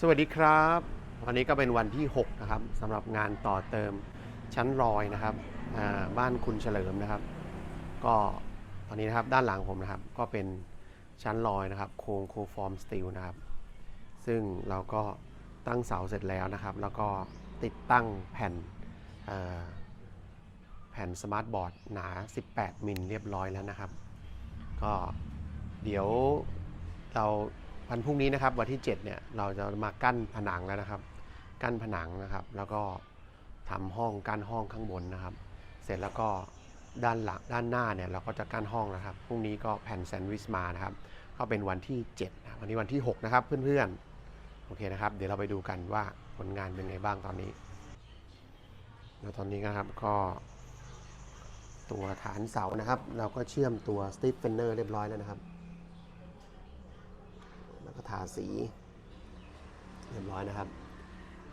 สวัสดีครับวันนี้ก็เป็นวันที่6นะครับสำหรับงานต่อเติมชั้นลอยนะครับบ้านคุณเฉลิมนะครับ ก็ตอนนี้นะครับด้านหลังผมนะครับ ก็เป็นชั้นลอยนะครับ โครงโคฟอร์มสตีลนะครับ ซึ่งเราก็ตั้งเสาเสร็จแล้วนะครับ แล้วก็ติดตั้งแผ่นแผ่นสมาร์ทบอร์ดหนา 18 มิลเรียบร้อยแล้วนะครับ ก็เดี๋ยวเรา วันพรุ่งนี้นะครับวันที่7เนี่ยเราจะมากั้นผนังแล้วนะครับ กั้นผนังนะครับ แล้วก็ทำห้องกั้นห้องข้างบนนะครับ เสร็จแล้วก็ด้านหลังด้านหน้าเนี่ยเราก็จะกั้นห้องนะครับพรุ่งนี้ก็แผ่นแซนด์วิชมานะครับก็เป็นวันที่7นะวันนี้วันที่ 6 นะครับเพื่อนๆโอเคนะครับ เดี๋ยวเราไปดูกันว่าผลงานเป็นไงบ้างตอนนี้แล้วตอนนี้นะครับก็ตัวฐานเสานะครับ เราก็เชื่อมตัวสติฟเฟนเนอร์เรียบร้อยแล้วนะครับ ก็ทาสีเรียบร้อยนะครับ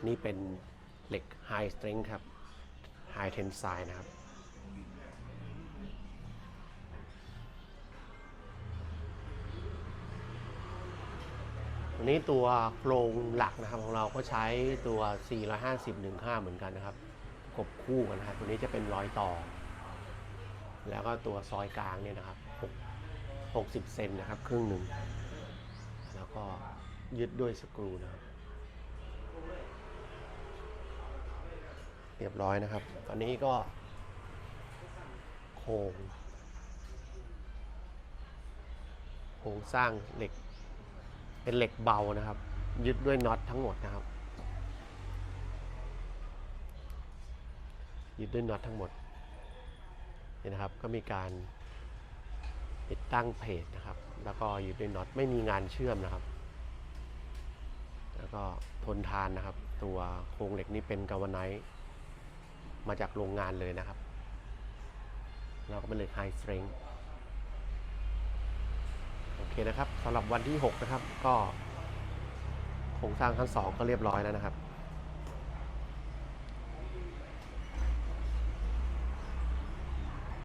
นี่เป็นเหล็ก High Strength ครับ High Tensile นะครับวันนี้ตัวโครงหลักนะครับของเราก็ใช้ตัว 450-15 เหมือนกันนะครับกบคู่กันนะครับ ตัวนี้จะเป็นร้อยต่อ แล้วก็ตัวซอยกลางเนี่ยนะครับ6 60เซนนะครับ ครึ่งหนึ่ง ยึดด้วยสกรูนะครับเรียบร้อยนะครับ ตอนนี้ก็โครงโครงสร้างเหล็ก เป็นเหล็กเบานะครับ ยึดด้วยน็อตทั้งหมดนะครับ ยึดด้วยน็อตทั้งหมดนี่นะครับ ก็มีการติดตั้งเพจนะครับ แล้วก็ยึดด้วยน็อตไม่มีงานเชื่อมนะครับ แล้วก็ทนทานนะครับ ตัวโครงเหล็กนี่เป็นกาวไนท์มาจากโรงงานเลยนะครับ เราก็เป็นเหล็กไฮสตริงโอเคนะครับสำหรับวันที่ 6 นะครับ ก็โครงสร้างทั้งสองก็เรียบร้อยแล้วนะครับ